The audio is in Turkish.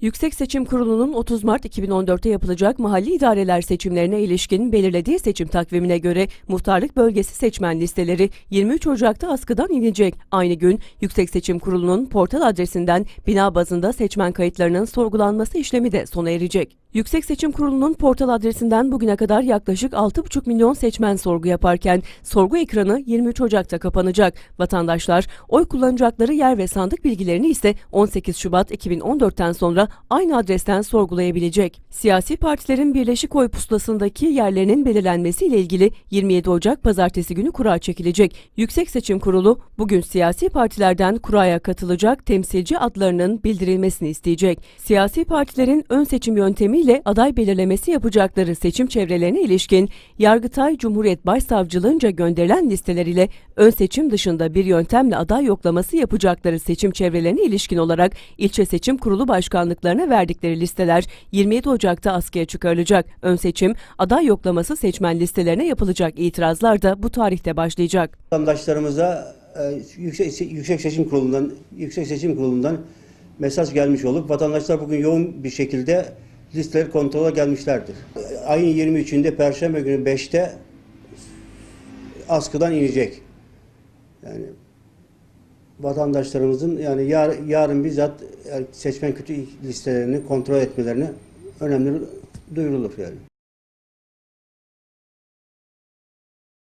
Yüksek Seçim Kurulu'nun 30 Mart 2014'te yapılacak mahalli idareler seçimlerine ilişkin belirlediği seçim takvimine göre muhtarlık bölgesi seçmen listeleri 23 Ocak'ta askıdan inecek. Aynı gün Yüksek Seçim Kurulu'nun portal adresinden bina bazında seçmen kayıtlarının sorgulanması işlemi de sona erecek. Yüksek Seçim Kurulu'nun portal adresinden bugüne kadar yaklaşık 6,5 milyon seçmen sorgu yaparken sorgu ekranı 23 Ocak'ta kapanacak. Vatandaşlar oy kullanacakları yer ve sandık bilgilerini ise 18 Şubat 2014'ten sonra aynı adresten sorgulayabilecek. Siyasi partilerin birleşik oy pusulasındaki yerlerinin belirlenmesiyle ilgili 27 Ocak pazartesi günü kura çekilecek. Yüksek Seçim Kurulu bugün siyasi partilerden kuraya katılacak temsilci adlarının bildirilmesini isteyecek. Siyasi partilerin ön seçim yöntemiyle aday belirlemesi yapacakları seçim çevrelerine ilişkin Yargıtay Cumhuriyet Başsavcılığınca gönderilen listeler ile ön seçim dışında bir yöntemle aday yoklaması yapacakları seçim çevrelerine ilişkin olarak ilçe seçim kurulu başkanlıklarına verdikleri listeler 27 Ocak'ta askıya çıkarılacak. Ön seçim, aday yoklaması seçmen listelerine yapılacak itirazlar da bu tarihte başlayacak. Vatandaşlarımıza e, yüksek, yüksek Seçim Kurulu'ndan Yüksek Seçim Kurulu'ndan mesaj gelmiş olup vatandaşlar bugün yoğun bir şekilde listeleri kontrola gelmişlerdir. Ayın 23'ünde Perşembe günü 5'te askıdan inecek. Yani vatandaşlarımızın yani yar, yarın bizzat yani seçmen kötü listelerini kontrol etmelerini önemli duyurulur yani.